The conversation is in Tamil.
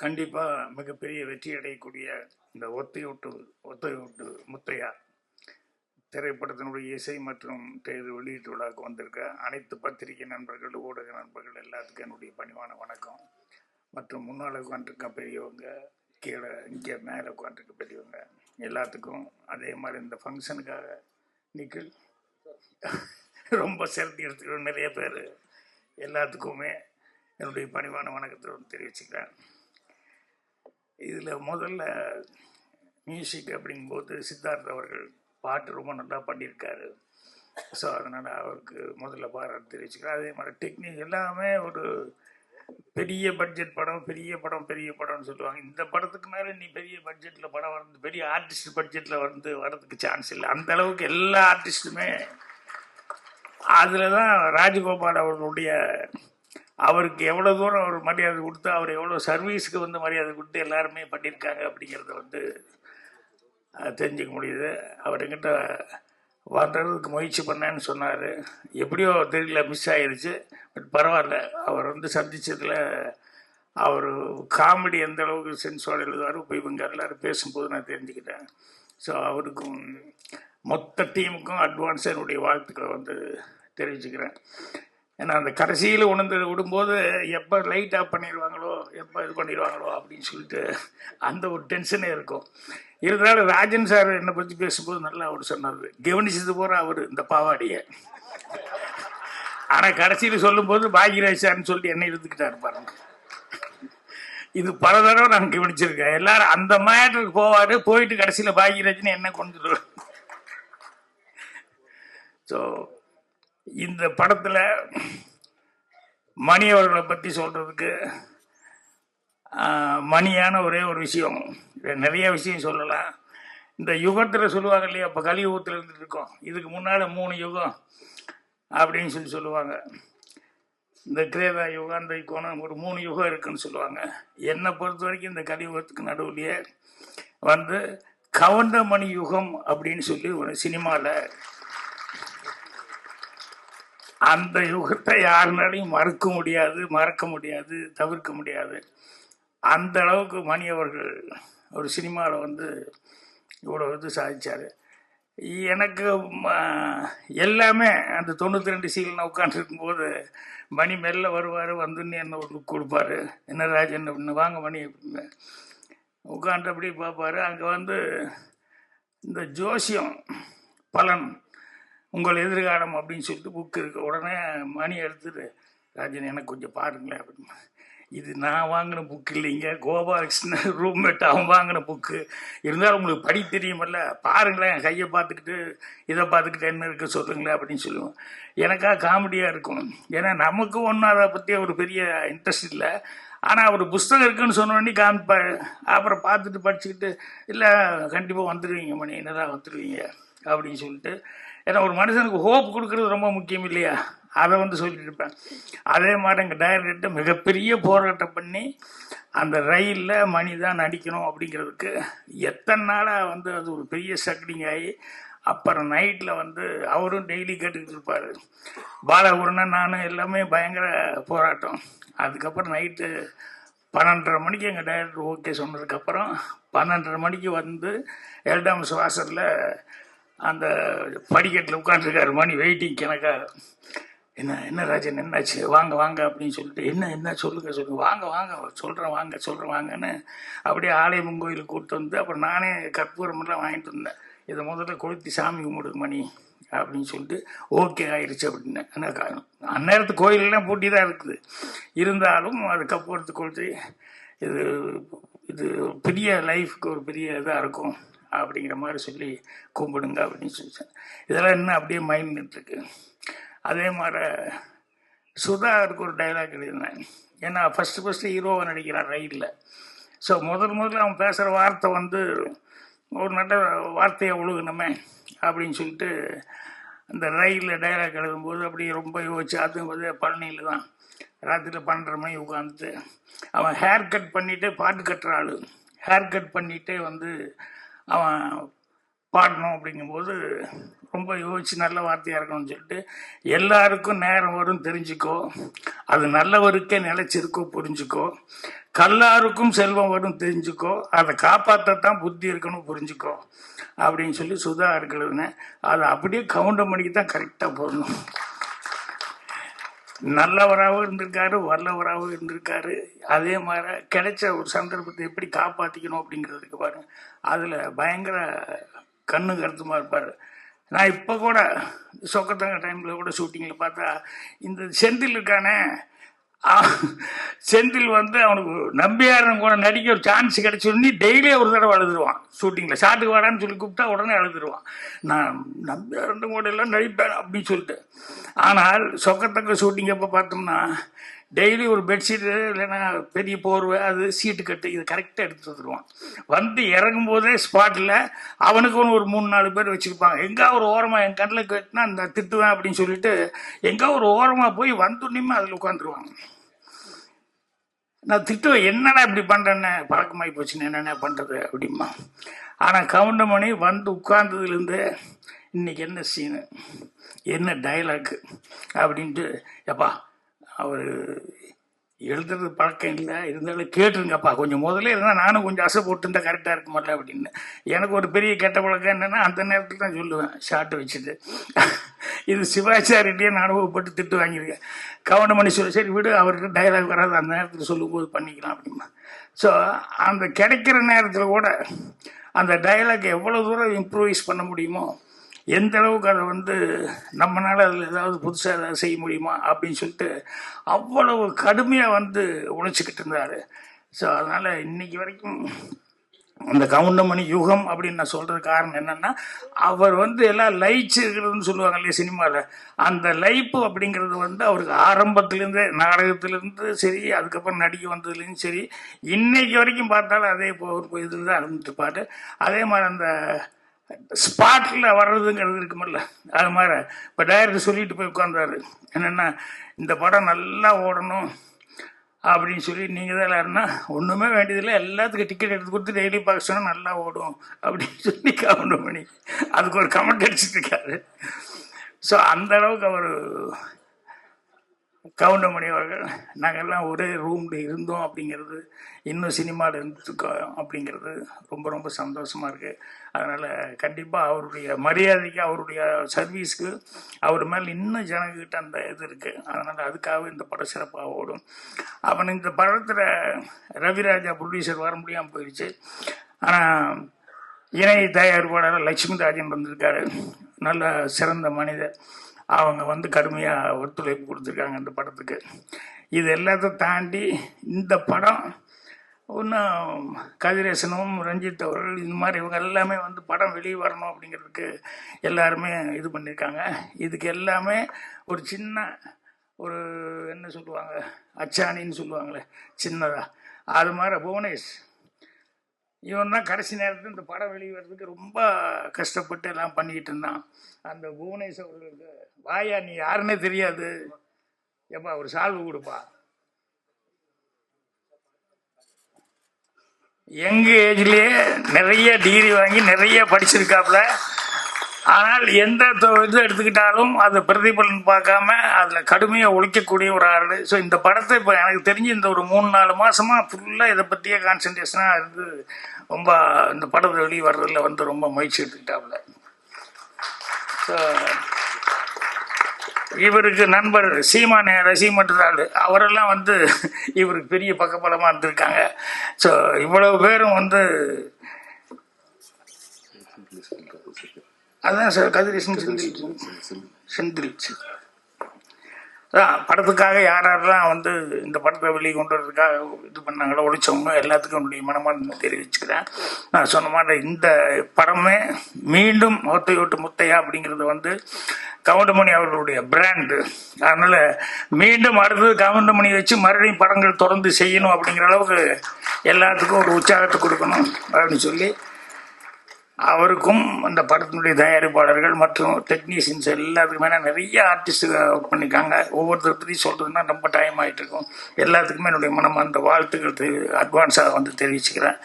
கண்டிப்பாக மிகப்பெரிய வெற்றி அடையக்கூடிய இந்த ஒத்தையொட்டு ஒத்தையொட்டு முத்தையா திரைப்படத்தினுடைய இசை மற்றும் தேர்வு வெளியீட்டு விழாவுக்கு வந்திருக்க அனைத்து பத்திரிகை நண்பர்கள் ஊடக நண்பர்கள் எல்லாத்துக்கும் என்னுடைய பணிவான வணக்கம். மற்றும் முன்னால் உட்காந்துருக்க பெரியவங்க கீழே இங்கே மேலே உட்காந்துருக்க பெரியவங்க எல்லாத்துக்கும் அதே மாதிரி இந்த ஃபங்க்ஷனுக்காக நிக்கில் ரொம்ப செலுத்தி எடுத்துக்கிற நிறைய பேர் எல்லாத்துக்குமே என்னுடைய பணிவான வணக்கத்தை தெரிவிச்சுக்கிறேன். இதில் முதல்ல மியூசிக் அப்படிங்கும்போது சித்தார்த் அவர்கள் பாட்டு ரொம்ப நல்லா பண்ணியிருக்காரு. ஸோ அதனால் அவருக்கு முதல்ல பாராட்டு தெரிவிச்சுக்கிறேன். அதே மாதிரி டெக்னிக் எல்லாமே ஒரு பெரிய பட்ஜெட் படம் பெரிய படம் பெரிய படம்னு சொல்லுவாங்க. இந்த படத்துக்கு மேலே நீ பெரிய பட்ஜெட்டில் படம் வந்து பெரிய ஆர்டிஸ்ட் பட்ஜெட்டில் வந்து வர்றதுக்கு சான்ஸ் இல்லை. அந்த அளவுக்கு எல்லா ஆர்டிஸ்ட்டுமே அதில் தான் ராஜகோபால் அவர்களுடைய அவருக்கு எவ்வளோ தூரம் அவர் மரியாதை கொடுத்து அவர் எவ்வளோ சர்வீஸுக்கு வந்து மரியாதை கொடுத்து எல்லாருமே பண்ணியிருக்காங்க அப்படிங்கிறத வந்து தெரிஞ்சுக்க முடியுது. அவர் என்கிட்ட வர்றதுக்கு முயற்சி பண்ணேன்னு சொன்னார். எப்படியோ தெரியல மிஸ் ஆயிடுச்சு பட் பரவாயில்ல அவர் வந்து சந்திச்சதில் அவர் காமெடி எந்த அளவுக்கு சென்ஸோடு எழுதுவார் இப்போ இவங்க எல்லோரும் பேசும்போது நான் தெரிஞ்சுக்கிட்டேன். ஸோ அவருக்கும் மொத்த டீமுக்கும் அட்வான்ஸ் என்னுடைய வாழ்த்துக்களை வந்து தெரிவிச்சுக்கிறேன். ஏன்னா அந்த கடைசியில் உணர்ந்து விடும்போது எப்போ லைட் ஆஃப் பண்ணிடுவாங்களோ எப்போ இது பண்ணிடுவாங்களோ அப்படின்னு சொல்லிட்டு அந்த ஒரு டென்ஷனே இருக்கும். இருந்தாலும் ராஜன் சார் என்னை பற்றி பேசும்போது நல்லா அவர் சொன்னார். கவனிச்சது போகிற அவர் இந்த பாவாடியை. ஆனால் கடைசியில் சொல்லும்போது பாக்யராஜ் சார்னு சொல்லிட்டு என்ன இருந்துக்கிட்டாரு பாருங்க. இது பல தடவை நான் கவனிச்சிருக்கேன். எல்லாரும் அந்த மேட்டருக்கு போவாரு போயிட்டு கடைசியில் பாக்யராஜ்னு என்ன கொண்டு ஸோ இந்த படத்தில் மணி அவர்களை பற்றி சொல்கிறதுக்கு மணியான ஒரே ஒரு விஷயம். நிறைய விஷயம் சொல்லலாம். இந்த யுகத்தில் சொல்லுவாங்க இல்லையா? இப்போ கலியுகத்தில் இருந்துட்டு இருக்கோம். இதுக்கு முன்னால் மூணு யுகம் அப்படின்னு சொல்லி சொல்லுவாங்க. இந்த கிரேதா யுகம் அந்த யுகம் ஒரு மூணு யுகம் இருக்குன்னு சொல்லுவாங்க. என்னை பொறுத்த வரைக்கும் இந்த கலியுகத்துக்கு நடுவுலையே வந்து கவண்டமணி யுகம் அப்படின்னு சொல்லி ஒரு சினிமாவில் அந்த யுகத்தை யாருனாலையும் மறுக்க முடியாது மறக்க முடியாது தவிர்க்க முடியாது. அந்த அளவுக்கு மணி அவர்கள் ஒரு சினிமாவில் வந்து இவ்வளோ இது சாதித்தார் எனக்கு எல்லாமே அந்த தொண்ணூற்றி ரெண்டு சீல் நான் உட்காந்துருக்கும்போது மணி மெல்ல வருவார் வந்துன்னு என்ன ஒரு லுக் கொடுப்பாரு. என்ன ராஜன் அப்படின்னு வாங்க மணி அப்படின்னு. உட்காந்து அப்படி பார்ப்பாரு. அங்கே வந்து இந்த ஜோசியம் பலன் உங்கள் எதிர்காலம் அப்படின்னு சொல்லிட்டு புக் இருக்க. உடனே மணி எடுத்துட்டு ராஜன் எனக்கு கொஞ்சம் பாருங்களேன். அப்படின்னு இது நான் வாங்கின புக் இல்லைங்க. கோபாலகிருஷ்ணன் ரூம்மேட் அவன் வாங்கின புக்கு இருந்தாலும் உங்களுக்கு படி தெரியுமல்ல. பாருங்களேன் என் கையை பார்த்துக்கிட்டு இதை பார்த்துக்கிட்டு என்ன இருக்கு சொல்லுங்களேன் அப்படின்னு சொல்லுவோம் எனக்கா காமெடியாக இருக்கும். ஏன்னா நமக்கு ஒன்றும் அதை பற்றி ஒரு பெரிய இன்ட்ரெஸ்ட் இல்லை. ஆனால் அவர் புஸ்தகம் இருக்குன்னு சொன்ன உடனே காமிப்பாரு அப்புறம் பார்த்துட்டு படிச்சுக்கிட்டு இல்லை கண்டிப்பாக வந்துடுவீங்க மணி. என்னதான் வந்துடுவீங்க அப்படின்னு சொல்லிட்டு ஏன்னா ஒரு மனுஷனுக்கு ஹோப் கொடுக்கறது ரொம்ப முக்கியம் இல்லையா? அதை வந்து சொல்லிட்டு இருப்பேன். அதே மாதிரி எங்கள் டைரக்டர் மிகப்பெரிய போராட்டம் பண்ணி அந்த ரயிலில் மணி தான் நடிக்கணும் அப்படிங்கிறதுக்கு எத்தனை நாளாக வந்து அது ஒரு பெரிய சக்டிங் ஆகி அப்புறம் நைட்டில் வந்து அவரும் டெய்லி கேட்டுக்கிட்டு இருப்பார். பாலகுருணன் நானும் எல்லாமே பயங்கர போராட்டம். அதுக்கப்புறம் நைட்டு பன்னெண்டரை மணிக்கு எங்கள் டைரக்டர் ஓகே சொன்னதுக்கப்புறம் பன்னெண்டரை மணிக்கு வந்து எல்டாம்ஸ் வாசலில் அந்த படிக்கட்டில் உட்காந்துருக்காரு மணி வெயிட்டிங் எனக்காக என்ன என்ன ராஜன் என்னாச்சு? வாங்க வாங்க அப்படின்னு சொல்லிட்டு என்ன என்ன சொல்லுங்க சொல்லுங்க. வாங்க வாங்க சொல்கிறேன் வாங்க சொல்கிறேன் வாங்கன்னு அப்படியே ஆலயமன் கோயிலுக்கு கூப்பிட்டு வந்து அப்புறம் நானே கற்பூரமெல்லாம் வாங்கிட்டு வந்தேன். இதை முதல்ல கொளுத்தி சாமி கும்பிடுது மணி அப்படின்னு சொல்லிட்டு ஓகே ஆயிடுச்சு அப்படின்னு ஆனால் அந்நேரத்து கோயிலெல்லாம் பூட்டி தான் இருக்குது. இருந்தாலும் அது கற்பூரத்து கொளுத்தி இது இது பெரிய லைஃப்க்கு ஒரு பெரிய இதாக இருக்கும். அப்படிங்கிற மாதிரி சொல்லி கும்பிடுங்க அப்படின்னு சொல்லிச்சேன் இதெல்லாம் இன்னும் அப்படியே மைண்ட் நின்றுருக்கு அதே மாதிரி சுதா அவருக்கு ஒரு டைலாக் எழுதினேன். ஏன்னா ஃபஸ்ட்டு ஃபஸ்ட்டு ஹீரோவை நடிக்கிறான் ரயிலில். ஸோ முதல் முதல்ல அவன் பேசுகிற வார்த்தை வந்து ஒரு நல்ல வார்த்தையை ஒழுகணுமே அப்படின்னு சொல்லிட்டு அந்த ரயிலில் டைலாக் எழுதும்போது அப்படியே ரொம்ப யோசிச்சு அதுவும் வந்து பழனியில் தான். ராத்திரியில் பன்னெண்டரை மணி உட்காந்துட்டு அவன் ஹேர் கட் பண்ணிவிட்டு பாட்டு கட்டுற ஆள். ஹேர் கட் பண்ணிகிட்டே வந்து அவன் பாடணும் அப்படிங்கும்போது ரொம்ப யோசிச்சு நல்ல வார்த்தையாக இருக்கணும்னு சொல்லிட்டு எல்லாருக்கும் நேரம் வரும் தெரிஞ்சுக்கோ. அது நல்லவருக்கே நிலைச்சிருக்கோ புரிஞ்சுக்கோ. கல்லாருக்கும் செல்வம் வரும் தெரிஞ்சுக்கோ. அதை காப்பாற்றத்தான் புத்தி இருக்கணும் புரிஞ்சுக்கோ. அப்படின்னு சொல்லி சுதா இருக்கிறதுன்னு அதை அப்படியே கவுண்டர் மணிக்கு தான் கரெக்டாக போடணும். நல்லவராகவும் இருந்திருக்காரு வல்லவராகவும் இருந்திருக்காரு. அதே மாதிரி கிடைச்ச ஒரு சந்தர்ப்பத்தை எப்படி காப்பாற்றிக்கணும் அப்படிங்கிறதுக்கு பாருங்க. அதில் பயங்கர கண்ணு கருத்துமாக இருப்பார். நான் இப்போ கூட சொக்கத்தங்க டைமில் கூட ஷூட்டிங்கில் பார்த்தா இந்த செந்தில் இருக்கானே செந்தில் வந்து அவனுக்கு நம்பியாரன் கூட நடிக்க ஒரு சான்ஸ் கிடைச்சோடனே டெய்லி ஒரு தடவை அழுதுருவான். ஷூட்டிங்கில் ஷாட்டுக்கு வாடான்னு சொல்லி கூப்பிட்டா உடனே அழுதுருவான். நான் நம்பியாரன் கூட எல்லாம் நடிப்பேன் அப்படின்னு சொல்லிட்டு. ஆனால் சொக்கத்தக்க ஷூட்டிங் அப்போ பார்த்தோம்னா டெய்லி ஒரு பெட்ஷீட்டு இல்லைன்னா பெரிய போர்வை அது சீட்டு கட்டு இது கரெக்டாக எடுத்து வந்துடுவான் வந்து இறங்கும் போதே ஸ்பாட்டில் அவனுக்குன்னு ஒரு மூணு நாலு பேர் வச்சுருப்பாங்க. எங்கே ஒரு ஓரமாக என் கண்ணில் கட்டினா அந்த திட்டுவேன் அப்படின்னு சொல்லிட்டு எங்கே ஒரு ஓரமாக போய் வந்தோடனேயுமே அதில் உட்காந்துருவாங்க. நான் திட்டுவேன் என்னடா இப்படி பண்ணுறேன்னு பழக்கமாகி போச்சுன்னு என்னென்ன பண்ணுறது அப்படிமா ஆனால் கவுண்டமணி வந்து உட்கார்ந்ததுலேருந்து இன்னைக்கு என்ன சீனு என்ன டயலாக்கு அப்படின்ட்டு எப்பா அவர் எழுதுறது பழக்கம் இல்லை. இருந்தாலும் கேட்டுருங்கப்பா. கொஞ்சம் முதல்ல இருந்தால் நானும் கொஞ்சம் அசை போட்டுருந்தா கரெக்டாக இருக்க மாட்டேன் அப்படின்னு. எனக்கு ஒரு பெரிய கெட்ட பழக்கம் என்னென்னா அந்த நேரத்தில் தான் சொல்லுவேன். ஷார்ட் வச்சுட்டு. இது சிவாச்சாரியிட்டே நான் அனுபவப்பட்டு திட்டு வாங்கியிருக்கேன். கவனமணி சொல்லி சரி விடு அவர்கிட்ட டைலாக் வராது. அந்த நேரத்தில் சொல்லும்போது பண்ணிக்கலாம் அப்படிமா. ஸோ அந்த கிடைக்கிற நேரத்தில் கூட அந்த டைலாக் எவ்வளோ தூரம் இம்ப்ரூவைஸ் பண்ண முடியுமோ எந்த அளவுக்கு அதை வந்து நம்மளால அதில் ஏதாவது புதுசாக ஏதாவது செய்ய முடியுமா அப்படின்னு சொல்லிட்டு அவ்வளவு கடுமையாக வந்து உழைச்சிக்கிட்டு இருந்தார். ஸோ அதனால் இன்னைக்கு வரைக்கும் அந்த கவுண்டமணி யுகம் அப்படின்னு நான் சொல்கிறது காரணம் என்னென்னா அவர் வந்து எல்லாம் லைச்சு இருக்கிறதுன்னு சொல்லுவாங்க இல்லையா சினிமாவில் அந்த லைப்பு அப்படிங்கிறது வந்து அவருக்கு ஆரம்பத்துலேருந்தே நாடகத்துலேருந்து சரி அதுக்கப்புறம் நடிக்க வந்ததுலேருந்து சரி இன்னைக்கு வரைக்கும் பார்த்தாலும் அதே ஒரு இதில் தான் இருந்துட்டுப்பாரு அதே மாதிரி அந்த ஸ்பாட்டில் வர்றதுங்கிறது இருக்குமில்ல. அது மாதிரி. இப்போ டைரக்டர் சொல்லிட்டு போய் உட்காந்தாரு என்னென்னா இந்த படம் நல்லா ஓடணும் அப்படின்னு சொல்லி நீங்கள் தான் யாருன்னா ஒன்றுமே வேண்டியதில்லை. எல்லாத்துக்கும் டிக்கெட் எடுத்து கொடுத்து டெய்லி பார்க்க சொன்னால் நல்லா ஓடும் அப்படின்னு சொல்லி கவுண்ட் பண்ணி அதுக்கு ஒரு கமெண்ட் அடிச்சிட்டு இருக்காரு. ஸோ அந்த அளவுக்கு அவர் கவுண்டமணி அவர்கள் நாங்கள்லாம் ஒரே ரூமில் இருந்தோம் அப்படிங்கிறது இன்னும் சினிமாவில் இருந்துருக்கோம் அப்படிங்கிறது ரொம்ப ரொம்ப சந்தோஷமாக இருக்குது அதனால் கண்டிப்பாக அவருடைய மரியாதைக்கு அவருடைய சர்வீஸ்க்கு அவர் மேலே இன்னும் ஜனங்கிட்ட அந்த இது இருக்குது அதனால் அதுக்காக இந்த படம் சிறப்பாக ஓடும் அவன் இந்த படத்தில் ரவிராஜா ப்ரொடியூசர் வர முடியாமல் போயிடுச்சு ஆனால் இணை தயாரிப்பாளர் லட்சுமி ராஜன் வந்திருக்காரு. நல்ல சிறந்த மனிதர். அவங்க வந்து கடுமையாக ஒத்துழைப்பு கொடுத்துருக்காங்க இந்த படத்துக்கு. இது எல்லாத்தையும் தாண்டி இந்த படம் இன்னும் கதிரேசனும் ரஞ்சித் அவர்கள் இந்த மாதிரி இவங்க எல்லாமே வந்து படம் வெளியே வரணும் அப்படிங்கிறதுக்கு எல்லாருமே இது பண்ணியிருக்காங்க. இதுக்கு எல்லாமே ஒரு சின்ன ஒரு என்ன சொல்லுவாங்க? அச்சாணின்னு சொல்லுவாங்களே சின்னதாக அது மாதிரி புவனேஷ். இவன் தான் கடைசி நேரத்தில் இந்த படம் வெளியே ரொம்ப கஷ்டப்பட்டு எல்லாம் பண்ணிக்கிட்டு இருந்தான். அந்த புவனேஷ் அவர்களுக்கு வாயா நீ யாருன்னே தெரியாது. ஏப்பா ஒரு சால்வு கொடுப்பா. எங்க ஏஜ்லேயே நிறைய டிகிரி வாங்கி நிறைய படிச்சிருக்காப்புல ஆனால் எந்த தொ- இது எடுத்துக்கிட்டாலும் அது பிரதிபலன் பார்க்காம அதில் கடுமையாக ஒழிக்கக்கூடிய ஒரு ஆள். ஸோ இந்த படத்தை இப்போ எனக்கு தெரிஞ்சு இந்த ஒரு மூணு நாலு மாசமா ஃபுல்லாக இதை பற்றியே கான்சன்ட்ரேஷனாக இருந்து ரொம்ப இந்த படத்தை வெளியே வர்றதுல வந்து ரொம்ப முயற்சி எடுத்துக்கிட்டாப்புல. ஸோ இவருக்கு நண்பர் சீமானே ரசிமன்றாள் அவரெல்லாம் வந்து இவருக்கு பெரிய பக்கபலமாக இருந்திருக்காங்க. ஸோ இவ்வளவு பேரும் வந்து அதான் சார் கதிரேசன் செந்தில். செந்தில் அதான் படத்துக்காக யார் யாரெல்லாம் வந்து இந்த படத்தை வெளியே கொண்டு வரதுக்காக இது பண்ணாங்களோ ஒழிச்சவங்க எல்லாத்துக்கும் என்னுடைய மனமார்ந்த தெரிவிச்சுக்கிறேன். நான் சொன்ன மாதிரி இந்த படமே மீண்டும் முத்தையோட்டு முத்தையா அப்படிங்கிறது வந்து கவுண்டமணி அவர்களுடைய பிராண்டு அதனால மீண்டும் அடுத்தது கவுண்டமணி வச்சு மறுபடியும் படங்கள் தொடர்ந்து செய்யணும் அப்படிங்கிற அளவுக்கு எல்லாத்துக்கும் ஒரு உற்சாகத்தை கொடுக்கணும் அப்படின்னு சொல்லி அவருக்கும் அந்த படத்தினுடைய தயாரிப்பாளர்கள் மற்றும் டெக்னீஷியன்ஸ் எல்லாத்துக்குமே நிறைய ஆர்டிஸ்ட் ஒர்க் பண்ணியிருக்காங்க. ஒவ்வொருத்தர் பற்றி சொல்கிறதுனா ரொம்ப டைம் ஆகிட்டு இருக்கும். எல்லாத்துக்குமே என்னுடைய மனம் அந்த வாழ்த்துக்கள் அட்வான்ஸாக வந்து தெரிவிச்சுக்கிறேன்.